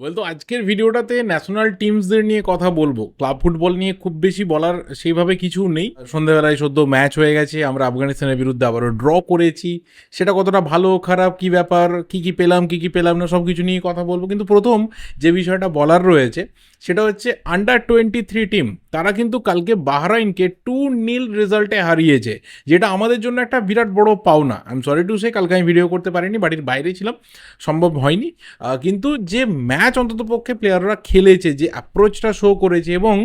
Well তো আজকের ভিডিওটাতে ন্যাশনাল টিমসদের নিয়ে কথা বলব। ক্লাব ফুটবল নিয়ে খুব বেশি বলার সেইভাবে কিছু নেই। সন্ধ্যাবেলায় সদ্য ম্যাচ হয়ে গেছে, আমরা আফগানিস্তানের বিরুদ্ধে আবারও ড্র করেছি। সেটা কতটা ভালো, খারাপ, কি ব্যাপার, কি কি পেলাম, কি কি পেলাম না সব কিছু নিয়ে কথা বলব। কিন্তু প্রথম যে বিষয়টা বলার রয়েছে, সেটা হচ্ছে আন্ডার টোয়েন্টি থ্রি টিম তারা কিন্তু কালকে বাহরাইনকে টু নীল রেজাল্টে হারিয়েছে, যেটা আমাদের জন্য একটা বিরাট বড় পাওনা। I am sorry to say কালকে আমি ভিডিও করতে পারিনি, বাড়ির বাইরে ছিলাম, সম্ভব হয়নি। কিন্তু যে ম্যাচ অন্তত পক্ষে প্লেয়াররা খেলেছে, যে অ্যাপ্রোচটা শো করেছে এবং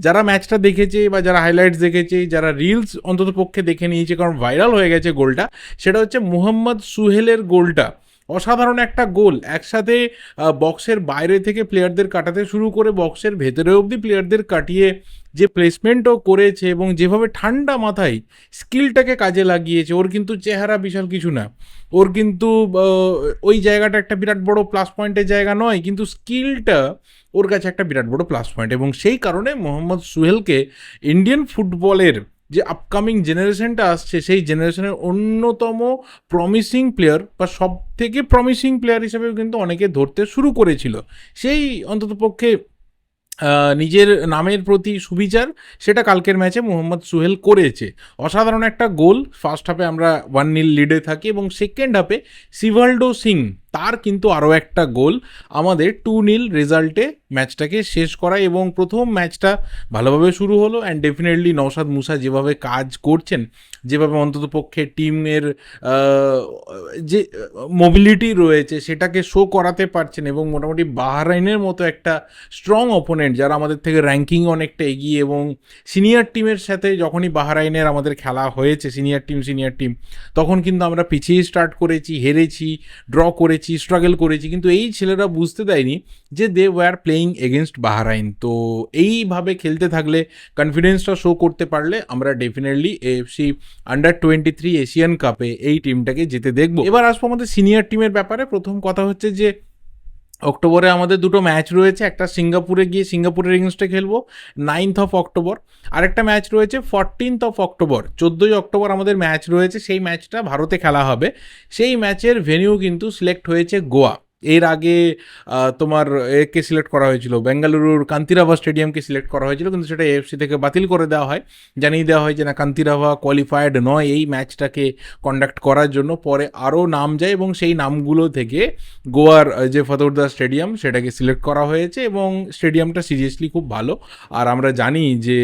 যারা ম্যাচটা দেখেছে বা যারা হাইলাইটস দেখেছে, যারা রিলস অন্তত পক্ষে দেখে নিয়েছে, কারণ ভাইরাল হয়ে গেছে গোলটা সেটা হচ্ছে মোহাম্মদ সুহেলের গোলটা অসাধারণ একটা গোল। একসাথে বক্সের বাইরে থেকে প্লেয়ারদের কাটাতে শুরু করে বক্সের ভেতরে অবধি প্লেয়ারদের কাটিয়ে যে প্লেসমেন্টও করেছে এবং যেভাবে ঠান্ডা মাথায় স্কিলটাকে কাজে লাগিয়েছে, ওর কিন্তু চেহারা বিশাল কিছু না। ওর কিন্তু ওই জায়গাটা একটা বিরাট বড় প্লাস পয়েন্টের জায়গা নয়, কিন্তু স্কিলটা ওর কাছে একটা বিরাট বড় প্লাস পয়েন্ট এবং সেই কারণে মোহাম্মদ সুহেলকে ইন্ডিয়ান ফুটবলের যে আপকামিং জেনারেশনটা আসছে, সেই জেনারেশনের অন্যতম প্রমিসিং প্লেয়ার বা সব থেকে প্রমিসিং প্লেয়ার হিসেবে কিন্তু অনেকে ধরতে শুরু করেছিল। সেই অন্ততপক্ষে নিজের নামের প্রতি সুবিচার সেটা কালকের ম্যাচে মোহাম্মদ সুহেল করেছে। অসাধারণ একটা গোল ফার্স্ট হাফে আমরা ওয়ান নীল লিডে থাকি এবং সেকেন্ড হাফে সিভাল্ডো সিং তার কিন্তু আরও একটা গোল। আমাদের টু নীল রেজাল্টে ম্যাচটাকে শেষ করায় এবং প্রথম ম্যাচটা ভালোভাবে শুরু হলো অ্যান্ড ডেফিনেটলি নওশাদ মুসা যেভাবে কাজ করছেন, যেভাবে অন্তত পক্ষে টিমের যে মোবিলিটি রয়েছে সেটাকে শো করাতে পারছেন এবং মোটামুটি বাহরাইনের মতো একটা স্ট্রং অপোনেন্ট যারা আমাদের থেকে র্যাঙ্কিং অনেকটা এগিয়ে এবং সিনিয়র টিমের সাথে যখনই বাহরাইনের আমাদের খেলা হয়েছে সিনিয়র টিম সিনিয়র টিম তখন কিন্তু আমরা পিছিয়ে স্টার্ট করেছি, হেরেছি ড্র করেছি। স্ট্রাগল করেছি, কিন্তু এই ছেলেরা বুঝতে দেয়নি যে they were playing against Bahrain তো এইভাবে খেলতে থাকলে কনফিডেন্সটা শো করতে পারলে আমরা definitely FC under twenty three Asian কাপে এই টিমটাকে যেতে দেখব। এবার আসব আমাদের সিনিয়র টিমের ব্যাপারে। প্রথম কথা হচ্ছে যে অক্টোবরে আমাদের দুটো ম্যাচ রয়েছে, একটা সিঙ্গাপুরে গিয়ে সিঙ্গাপুরের এগেনস্টে খেলব নাইনথ অফ অক্টোবর। আরেকটা ম্যাচ রয়েছে ফরটিনথ অফ অক্টোবর, চোদ্দোই অক্টোবর আমাদের ম্যাচ রয়েছে, সেই ম্যাচটা ভারতে খেলা হবে। সেই ম্যাচের ভেনিউ কিন্তু সিলেক্ট হয়েছে গোয়া। এর আগে তোমার একে সিলেক্ট করা হয়েছিল, বেঙ্গালুরুর কান্তিরাভা স্টেডিয়ামকে সিলেক্ট করা হয়েছিল, কিন্তু সেটা এফসি থেকে বাতিল করে দেওয়া হয়। জানিয়ে দেওয়া হয় যে না, কান্তিরাভা কোয়ালিফায়েড নয় এই ম্যাচটাকে কন্ডাক্ট করার জন্য। পরে আরও নাম যায় এবং সেই নামগুলো থেকে গোয়ার যে ফতোরদা স্টেডিয়াম, সেটাকে সিলেক্ট করা হয়েছে এবং স্টেডিয়ামটা সিরিয়াসলি খুব ভালো। আর আমরা জানি যে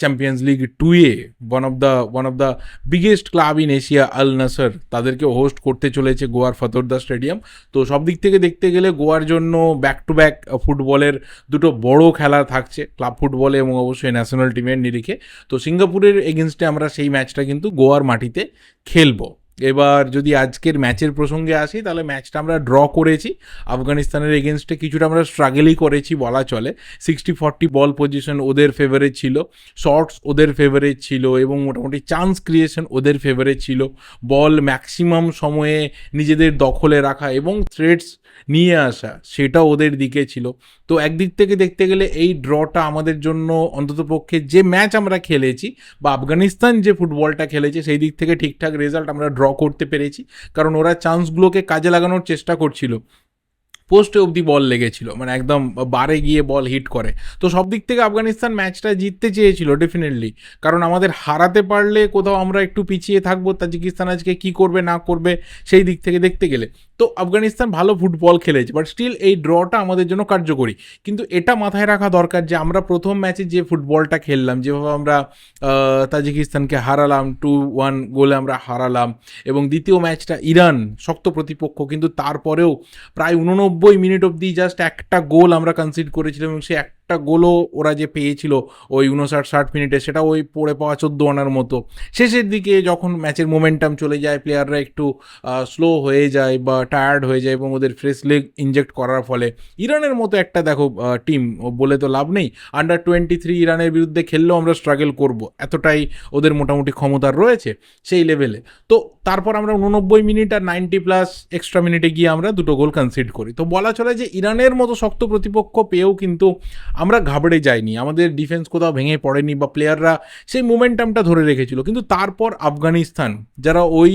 Champions League two one of the one of the biggest club in Asia Al Nassr তাদেরকে হোস্ট করতে চলেছে গোয়ার ফতোরদা স্টেডিয়াম। তো সব দিক থেকে দেখতে গেলে গোয়ার জন্য ব্যাক টু ব্যাক ফুটবলের দুটো বড় খেলা থাকছে ক্লাব ফুটবলে এবং অবশ্যই ন্যাশনাল টিমের নিরিখে। তো সিঙ্গাপুরের এগেনস্টে আমরা সেই ম্যাচটা কিন্তু গোয়ার মাটিতে খেলব। এবার যদি আজকের ম্যাচের প্রসঙ্গে আসি, তাহলে ম্যাচটা আমরা ড্র করেছি। আফগানিস্তানের এগেনস্টে কিছুটা আমরা স্ট্রাগেলই করেছি বলা চলে। সিক্সটি ফর্টি বল পজিশন ওদের ফেভারেট ছিল শর্টস ওদের ফেভারেট ছিল এবং মোটামুটি চান্স ক্রিয়েশন ওদের ফেভারেট ছিল। বল ম্যাক্সিমাম সময়ে নিজেদের দখলে রাখা এবং থ্রেডস নিয়ে আসা সেটা ওদের দিকে ছিল। তো একদিক থেকে দেখতে গেলে এই ড্রটা আমাদের জন্য অন্ততপক্ষে যে ম্যাচ আমরা খেলেছি বা আফগানিস্তান যে ফুটবলটা খেলেছে, সেই দিক থেকে ঠিকঠাক রেজাল্ট আমরা ড্র করতে পেরেছি। কারণ ওরা চান্সগুলোকে কাজে লাগানোর চেষ্টা করছিল। পোস্টে অবধি বল লেগেছিল মানে একদম বারে গিয়ে বল হিট করে। তো সব দিক থেকে আফগানিস্তান ম্যাচটা জিততে চেয়েছিল ডেফিনেটলি কারণ আমাদের হারাতে পারলে কোথাও আমরা একটু পিছিয়ে থাকব, তাজিকিস্তান আজকে কী করবে, না করবে, সেই দিক থেকে দেখতে গেলে। তো আফগানিস্তান ভালো ফুটবল খেলেছে বাট স্টিল এই ড্রটা আমাদের জন্য কার্যকরী। কিন্তু এটা মাথায় রাখা দরকার যে আমরা প্রথম ম্যাচে যে ফুটবলটা খেললাম, যেভাবে আমরা তাজিকিস্তানকে হারালাম টু ওয়ান গোলে আমরা হারালাম, এবং দ্বিতীয় ম্যাচটা ইরান, শক্ত প্রতিপক্ষ, কিন্তু তারপরেও প্রায় উননব্বই মিনিট অবধি জাস্ট একটা গোল আমরা কনসিড করেছিলাম এবং সে একটা গোলও ওরা যে পেয়েছিল ওই উনষাট ষাট মিনিটে, সেটা ওই পড়ে পাওয়া চোদ্দ আনার মতো। শেষের দিকে যখন ম্যাচের মোমেন্টাম চলে যায় প্লেয়াররা একটু স্লো হয়ে যায় বা টায়ার্ড হয়ে যায় এবং ওদের ফ্রেশ লেগ ইনজেক্ট করার ফলে, ইরানের মতো একটা দেখো টিম বলে তো লাভ নেই। আন্ডার টোয়েন্টি থ্রি ইরানের বিরুদ্ধে খেললেও আমরা স্ট্রাগল করব। এতটাই ওদের মোটামুটি ক্ষমতা রয়েছে সেই লেভেলে তো তারপর আমরা উননব্বই মিনিট আর নাইনটি প্লাস এক্সট্রা মিনিটে গিয়ে আমরা দুটো গোল কনসিড করি। তো বলা চলে যে, ইরানের মতো শক্ত প্রতিপক্ষ পেয়েও কিন্তু আমরা ঘাবড়ে যাইনি, আমাদের ডিফেন্স কোথাও ভেঙে পড়েনি বা প্লেয়াররা সেই মোমেন্টামটা ধরে রেখেছিল। কিন্তু তারপর আফগানিস্তান, যারা ওই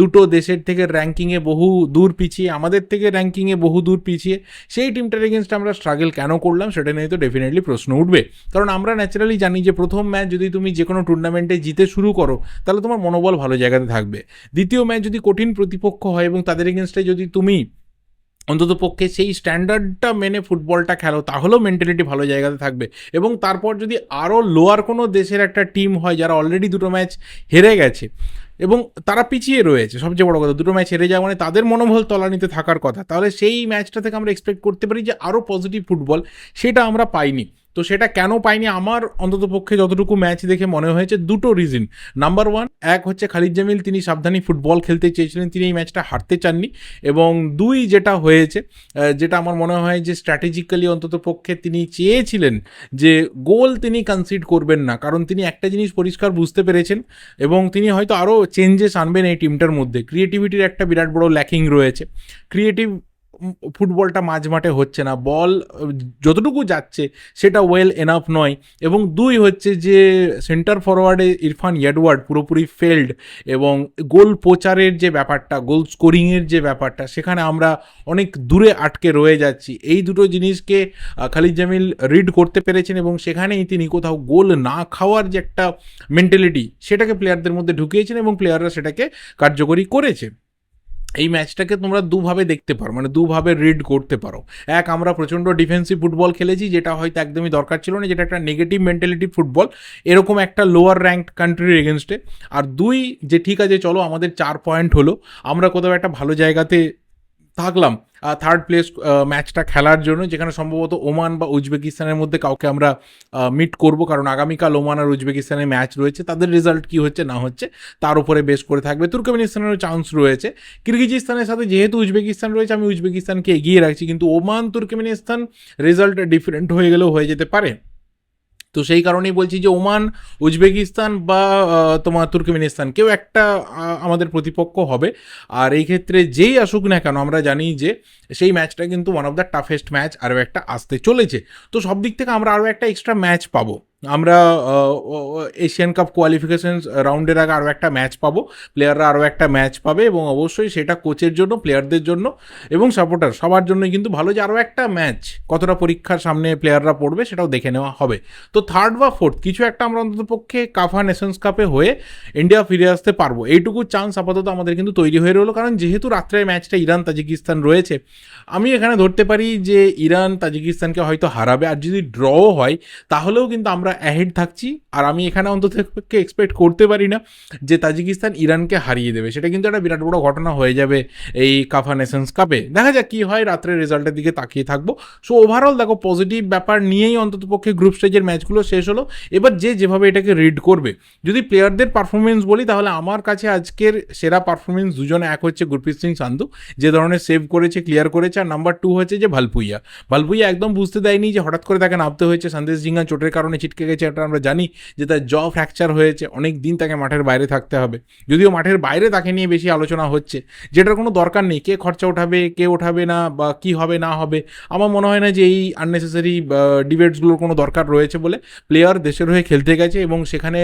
দুটো দেশের থেকে র্যাঙ্কিংয়ে বহু দূর পিছিয়ে, আমাদের থেকে র্যাঙ্কিংয়ে বহু দূর পিছিয়ে, সেই টিমটার এগেনস্ট আমরা স্ট্রাগল কেন করলাম সেটা নিয়ে তো ডেফিনেটলি প্রশ্ন উঠবে। কারণ আমরা ন্যাচারালি জানি যে প্রথম ম্যাচ যদি তুমি যে কোনো টুর্নামেন্টে জিতে শুরু করো, তাহলে তোমার মনোবল ভালো জায়গাতে থাকবে। দ্বিতীয় ম্যাচ যদি কঠিন প্রতিপক্ষ হয় এবং তাদের এগেনস্টে যদি তুমি অন্তত পক্ষে সেই স্ট্যান্ডার্ডটা মেনে ফুটবলটা খেলো, তাহলেও মেন্টালিটি ভালো জায়গাতে থাকবে। এবং তারপর যদি আরও লোয়ার কোনো দেশের একটা টিম হয়, যারা অলরেডি দুটো ম্যাচ হেরে গেছে, এবং তারা পিছিয়ে রয়েছে, সবচেয়ে বড় কথা, দুটো ম্যাচ হেরে যাওয়া মানে তাদের মনোবল তলানিতে থাকার কথা, তাহলে সেই ম্যাচটা থেকে আমরা এক্সপেক্ট করতে পারি যে আরও পজিটিভ ফুটবল সেটা আমরা পাইনি। তো সেটা কেন পাইনি? আমার অন্তত পক্ষে যতটুকু ম্যাচ দেখে মনে হয়েছে, দুটো রিজন নাম্বার ওয়ান এক হচ্ছে খালিদ জামিল, তিনি সাবধানী ফুটবল খেলতে চেয়েছিলেন, তিনি এই ম্যাচটা হারতে চাননি। এবং দুই, যেটা হয়েছে যেটা আমার মনে হয় যে স্ট্র্যাটেজিক্যালি অন্তত পক্ষে তিনি চেয়েছিলেন যে গোল তিনি কনসিড করবেন না, কারণ তিনি একটা জিনিস পরিষ্কার বুঝতে পেরেছেন এবং তিনি হয়তো আরও চেঞ্জেস আনবেন এই টিমটার মধ্যে। ক্রিয়েটিভিটির একটা বিরাট বড় ল্যাকিং রয়েছে। ক্রিয়েটিভ ফুটবলটা মাঝ মাঠে হচ্ছে না, বল, যতটুকু যাচ্ছে সেটা ওয়েল এনাফ নয়। এবং দুই হচ্ছে যে সেন্টার ফরওয়ার্ডে ইরফান ইয়াডওয়ার্ড পুরোপুরি ফেল্ড এবং গোল প্রচারের যে ব্যাপারটা, গোল স্কোরিংয়ের যে ব্যাপারটা, সেখানে আমরা অনেক দূরে আটকে রয়ে যাচ্ছি। এই দুটো জিনিসকে খালিদ জামিল রিড করতে পেরেছেন এবং সেখানেই তিনি কোথাও গোল না খাওয়ার যে একটা মেন্টালিটি সেটাকে প্লেয়ারদের মধ্যে ঢুকিয়েছেন এবং প্লেয়াররা সেটাকে কার্যকরী করেছে এই ম্যাচটাকে তোমরা দুভাবে দেখতে পারো মানে দুভাবে রিড করতে পারো। এক, আমরা প্রচণ্ড ডিফেন্সিভ ফুটবল খেলেছি, যেটা হয়তো একদমই দরকার ছিল না, যেটা একটা নেগেটিভ মেন্টালিটি ফুটবল এরকম একটা লোয়ার র্যাঙ্ক কান্ট্রির এগেনস্টে আর দুই, যে ঠিক আছে, চলো, আমাদের চার পয়েন্ট হলো, আমরা কোথাও একটা ভালো জায়গাতে থাকলাম। থার্ড প্লেস ম্যাচটা খেলার জন্য, যেখানে সম্ভবত ওমান বা উজবেকিস্তানের মধ্যে কাউকে আমরা মিট করব। কারণ আগামীকাল ওমান আর উজবেকিস্তানের ম্যাচ রয়েছে। তাদের রেজাল্ট কি হচ্ছে, না হচ্ছে, তার উপরে বেশ করে থাকবে। তুর্কমেনিস্তানেরও চান্স রয়েছে। কিরগিজিস্তানের সাথে যেহেতু উজবেকিস্তান রয়েছে, আমি উজবেকিস্তানকে এগিয়ে রাখছি। কিন্তু ওমান তুর্কমেনিস্তান রেজাল্ট ডিফারেন্ট হয়ে গেলেও হয়ে যেতে পারে। তো সেই কারণেই বলছি যে ওমান, উজবেকিস্তান বা তোমার তুর্কমেনিস্তান কেউ একটা আমাদের প্রতিপক্ষ হবে। আর এই ক্ষেত্রে যেই আসুক না কেন আমরা জানি যে সেই ম্যাচটা কিন্তু one of the toughest match আরও একটা আসতে চলেছে। তো সব দিক থেকে আমরা আরও একটা এক্সট্রা ম্যাচ পাবো। আমরা এশিয়ান কাপ কোয়ালিফিকেশন রাউন্ডের আগে আরও একটা ম্যাচ পাবো। প্লেয়াররা আরও একটা ম্যাচ পাবে এবং অবশ্যই সেটা কোচের জন্য প্লেয়ারদের জন্য এবং সাপোর্টার সবার জন্যই কিন্তু ভালো যে আরও একটা ম্যাচ কতটা পরীক্ষার সামনে প্লেয়াররা পড়বে সেটাও দেখে নেওয়া হবে। তো থার্ড বা ফোর্থ কিছু একটা আমরা অন্তত পক্ষে কাফা নেশনস কাপে হয়ে ইন্ডিয়া ফিরে আসতে পারব। এইটুকু চান্স আপাতত আমাদের কিন্তু তৈরি হয়ে রইল। কারণ যেহেতু রাত্রের ম্যাচটা ইরান তাজিকিস্তান রয়েছে, আমি এখানে ধরতে পারি যে ইরান তাজিকিস্তানকে হয়তো হারাবে। আর যদি ড্রও হয়, তাহলেও কিন্তু আমরা অ্যাহেড থাকছি আর আমি এখানে অন্তত এক্সপেক্ট করতে পারি না যে তাজিকিস্তান ইরানকে হারিয়ে দেবে। সেটা কিন্তু একটা বিরাট বড় ঘটনা হয়ে যাবে এই কাফা নেশনস কাপে দেখা যাক কী হয় রাত্রের রেজাল্টের দিকে তাকিয়ে থাকব। সো ওভারঅল দেখো পজিটিভ ব্যাপার নিয়েই অন্তত পক্ষে গ্রুপ স্টেজের ম্যাচগুলো শেষ হলো। এবার যে যেভাবে এটাকে রিড করবে, যদি প্লেয়ারদের পারফরমেন্স বলি, তাহলে আমার কাছে আজকের সেরা পারফরমেন্স দুজনে এক হচ্ছে গুরপ্রীত সিং সান্ধু, যে ধরনের সেভ করেছে ক্লিয়ার করেছে। আর নাম্বার টু হচ্ছে যে ভালপুইয়া ভালপুইয়া একদম বুঝতে দেয়নি যে হঠাৎ করে তাকে নামতে হয়েছে। সন্দেশ জিঙ্গা চোটের কারণে ছিটকে গেছে, এটা আমরা জানি যে তার জ ফ্র্যাকচার হয়েছে, অনেক দিন তাকে মাঠের বাইরে থাকতে হবে। যদিও মাঠের বাইরে তাকে নিয়ে বেশি আলোচনা হচ্ছে, যেটার কোনো দরকার নেই, কে খরচা ওঠাবে কে ওঠাবে না, বা কি হবে, না হবে। আমার মনে হয় না যে এই আননেসেসারি ডিবেটসগুলোর কোনো দরকার রয়েছে বলে প্লেয়ার দেশের হয়ে খেলতে গেছে এবং সেখানে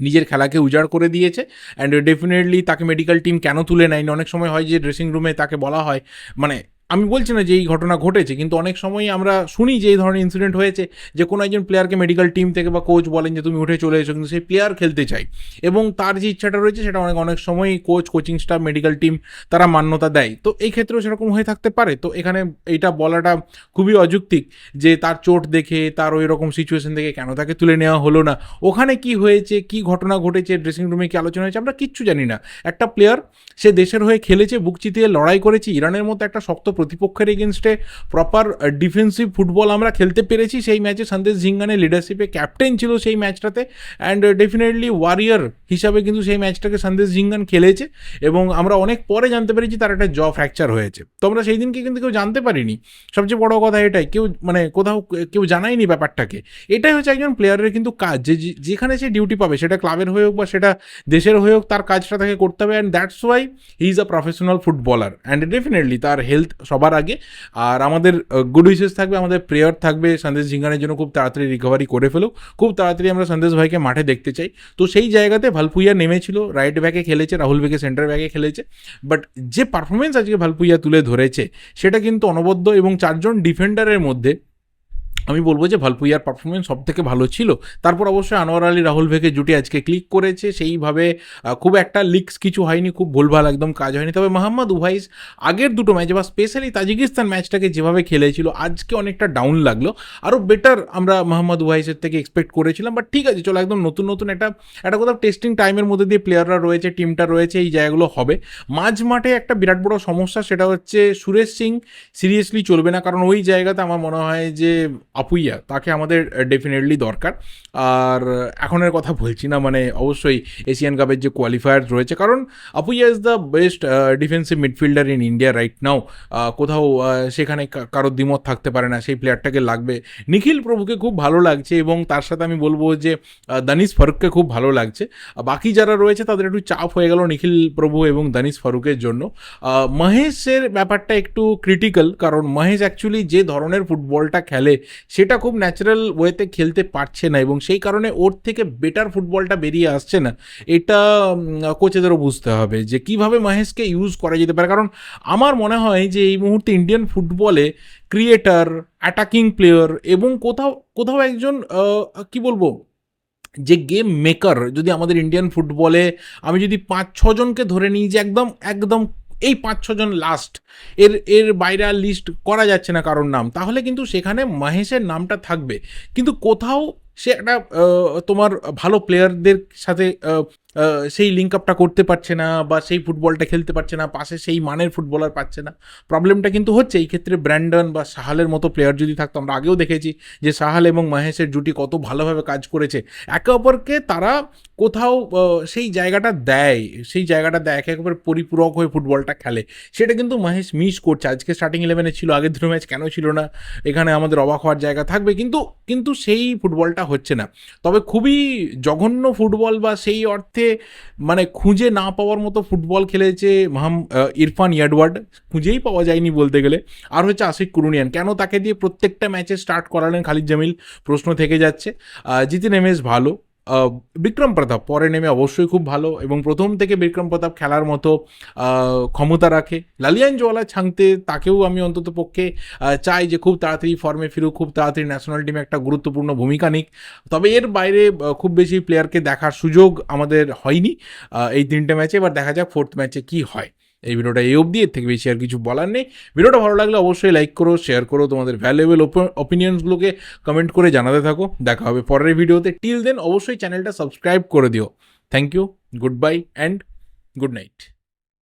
নিজের খেলাকে উজাড় করে দিয়েছে। অ্যান্ড ডেফিনেটলি তাকে মেডিকেল টিম কেন তুলে নেয়নি? অনেক সময় হয় যে ড্রেসিং রুমে তাকে বলা হয় মানে আমি বলছি না যে এই ঘটনা ঘটেছে, কিন্তু অনেক সময় আমরা শুনি যে এই ধরনের ইনসিডেন্ট হয়েছে, যে কোনো একজন প্লেয়ারকে মেডিকেল টিম থেকে বা কোচ বলেন যে তুমি উঠে চলে এসো, কিন্তু সেই প্লেয়ার খেলতে চাই এবং তার যে ইচ্ছাটা রয়েছে, সেটা অনেক অনেক সময় coach coaching staff medical team তারা মান্যতা দেয়। তো এই ক্ষেত্রেও সেরকম হয়ে থাকতে পারে। তো এখানে এইটা বলাটা খুবই অযৌক্তিক যে তার চোট দেখে, তার ওই রকম সিচুয়েশন দেখে কেন তাকে তুলে নেওয়া হলো না? ওখানে কি হয়েছে, কি ঘটনা ঘটেছে ড্রেসিং রুমে কি আলোচনা হয়েছে, আমরা কিচ্ছু জানি না। একটা প্লেয়ার সে দেশের হয়ে খেলেছে, বুক চিতিয়ে লড়াই করেছে, ইরানের মতো একটা শক্ত প্রতিপক্ষের এগেনস্টে প্রপার ডিফেন্সিভ ফুটবল আমরা খেলতে পেরেছি। সেই ম্যাচে সন্দেশ ঝিঙ্গানের লিডারশিপে ক্যাপ্টেন ছিল সেই ম্যাচটাতে অ্যান্ড ডেফিনেটলি ওয়ারিয়ার হিসাবে কিন্তু সেই ম্যাচটাকে সন্দেশ ঝিঙ্গান খেলেছে। এবং আমরা অনেক পরে জানতে পেরেছি তার একটা জ ফ্র্যাকচার হয়েছে। তো আমরা সেই দিনকে কিন্তু কেউ জানতে পারিনি। সবচেয়ে বড় কথা এটাই, কেউ মানে কোথাও, কেউ জানায়নি ব্যাপারটাকে। এটাই হচ্ছে একজন প্লেয়ারের কিন্তু কাজ। যে যেখানে সে ডিউটি পাবে, সেটা ক্লাবের হয়ে হোক বা সেটা দেশের হয়ে হোক, তার কাজটা তাকে করতে হবে। And that's why he is a professional footballer and definitely তার হেলথ সবার আগে। আর আমাদের গুড উইশেস থাকবে, আমাদের প্রেয়ার থাকবে, সন্দেশ ঝিঙ্গানের জন্য খুব তাড়াতাড়ি রিকভারি করে ফেলুক। খুব তাড়াতাড়ি আমরা সন্দেশ ভাইকে মাঠে দেখতে চাই। তো সেই জায়গাতে ভালপুইয়া নেমেছিল রাইট ব্যাকে খেলেছে, রাহুল ব্যাকে সেন্টার ব্যাকে খেলেছে। বাট যে পারফরমেন্স আজকে ভালপুইয়া তুলে ধরেছে, সেটা কিন্তু অনবদ্য এবং চারজন ডিফেন্ডারের মধ্যে আমি বলব যে ভালপুইয়ার পারফরমেন্স সব থেকে ভালো ছিল। তারপর অবশ্যই আনোয়ার আলী, রাহুল ভেকে জুটি আজকে ক্লিক করেছে। সেইভাবে খুব একটা লিক্স কিছু হয়নি, খুব ভুলভাল একদম কাজ হয়নি। তবে মোহাম্মদ উভাইস আগের দুটো ম্যাচ বা স্পেশালি তাজিকিস্তান ম্যাচটাকে যেভাবে খেলেছিল, আজকে অনেকটা ডাউন লাগল। আরও বেটার আমরা মোহাম্মদ উভাইসের থেকে এক্সপেক্ট করেছিলাম। বাট ঠিক আছে, চলো একদম নতুন নতুন একটা একটা কোথাও টেস্টিং টাইমের মধ্যে দিয়ে প্লেয়াররা রয়েছে টিমটা রয়েছে, এই জায়গাগুলো হবে। মাঝ মাঠে একটা বিরাট বড় সমস্যা, সেটা হচ্ছে সুরেশ সিং। সিরিয়াসলি চলবে না, কারণ ওই জায়গাতে আমার মনে হয় যে আপুইয়া, তাকে আমাদের ডেফিনেটলি দরকার। আর এখনের কথা বলছি না মানে অবশ্যই এশিয়ান কাপের যে কোয়ালিফায়ার রয়েছে, কারণ Apuia is the best defensive midfielder in India right now কোথাও সেখানে কারোর দ্বিমত থাকতে পারে না, সেই প্লেয়ারটাকে লাগবে। নিখিল প্রভুকে খুব ভালো লাগছে এবং তার সাথে আমি বলব যে দানিশ ফারুককে খুব ভালো লাগছে। বাকি যারা রয়েছে, তাদের একটু চাপ হয়ে গেল নিখিল প্রভু এবং দানিশ ফারুকের জন্য। মহেশের ব্যাপারটা একটু ক্রিটিক্যাল কারণ মহেশ অ্যাকচুয়ালি যে ধরনের ফুটবলটা খেলে সেটা খুব ন্যাচারাল ওয়েতে খেলতে পারছে না এবং সেই কারণে ওর থেকে বেটার ফুটবলটা বেরিয়ে আসছে না। এটা কোচেদেরও বুঝতে হবে যে কীভাবে মহেশকে ইউজ করা যেতে পারে। কারণ আমার মনে হয় যে এই মুহূর্তে ইন্ডিয়ান ফুটবলে ক্রিয়েটার অ্যাটাকিং প্লেয়ার এবং কোথাও কোথাও একজন কি বলব, যে গেম মেকার যদি আমাদের ইন্ডিয়ান ফুটবলে আমি যদি পাঁচ ছজনকে ধরে নিই যে একদম একদম এই পাঁচ ছজন লাস্ট এর এর বাইরে লিস্ট করা যাচ্ছে না কারোর নাম। তাহলে কিন্তু সেখানে মহেশের নামটা থাকবে। কিন্তু কোথাও সে একটা তোমার ভালো প্লেয়ারদের সাথে সেই লিঙ্ক আপটা করতে পারছে না বা সেই ফুটবলটা খেলতে পারছে না, পাশে সেই মানের ফুটবলার পাচ্ছে না। প্রবলেমটা কিন্তু হচ্ছে, এই ক্ষেত্রে ব্র্যান্ডন বা সাহালের মতো প্লেয়ার যদি থাকতো, আমরা আগেও দেখেছি যে সাহাল এবং মহেশের জুটি কত ভালোভাবে কাজ করেছে। একে অপরকে তারা কোথাও সেই জায়গাটা দেয়, সেই জায়গাটা দেয়, একে অপরের পরিপূরক হয়ে ফুটবলটা খেলে। সেটা কিন্তু মহেশ মিস করছে। আজকে স্টার্টিং ইলেভেনে ছিল, আগের দুটো ম্যাচ কেন ছিল না, এখানে আমাদের অবাক হওয়ার জায়গা থাকবে, কিন্তু কিন্তু সেই ফুটবলটা হচ্ছে না। তবে খুবই জঘন্য ফুটবল বা সেই অর্থে মানে খুঁজে না পাওয়ার মতো ফুটবল খেলেছে, মাহাম ইরফান ইয়াডওয়ার্ড। খুঁজেই পাওয়া যায়নি বলতে গেলে। আর হচ্ছে আশিক কুরুনিয়ান। কেন তাকে দিয়ে প্রত্যেকটা ম্যাচে স্টার্ট করালেন খালিদ জামিল? প্রশ্ন থেকে যাচ্ছে। জিতিন এম এমএস ভালো। বিক্রম প্রতাপ, পরে নেমে অবশ্যই খুব ভালো এবং প্রথম থেকে বিক্রম প্রতাপ খেলার মতো ক্ষমতা রাখে। লালিয়ান জোয়ালা ছাংতে তাকেও আমি অন্তত পক্ষে চাই যে খুব তাড়াতাড়ি ফর্মে ফিরুক, খুব তাড়াতাড়ি ন্যাশনাল টিমে একটা গুরুত্বপূর্ণ ভূমিকা নিক। তবে এর বাইরে খুব বেশি প্লেয়ারকে দেখার সুযোগ আমাদের হয়নি এই তিনটে ম্যাচে এবার দেখা যাক ফোর্থ ম্যাচে কি হয়। এই ভিডিওটা এই অবধি, এর থেকে বেশি আর কিছু বলার নেই। ভিডিওটা ভালো লাগলে অবশ্যই লাইক করো শেয়ার করো, তোমাদের ভ্যালুয়েবল অপিনিয়ন্সগুলোকে কমেন্ট করে জানাতে থাকো। দেখা হবে পরের ভিডিওতে। টিল দেন অবশ্যই চ্যানেলটা সাবস্ক্রাইব করে দিও। Thank you goodbye and good night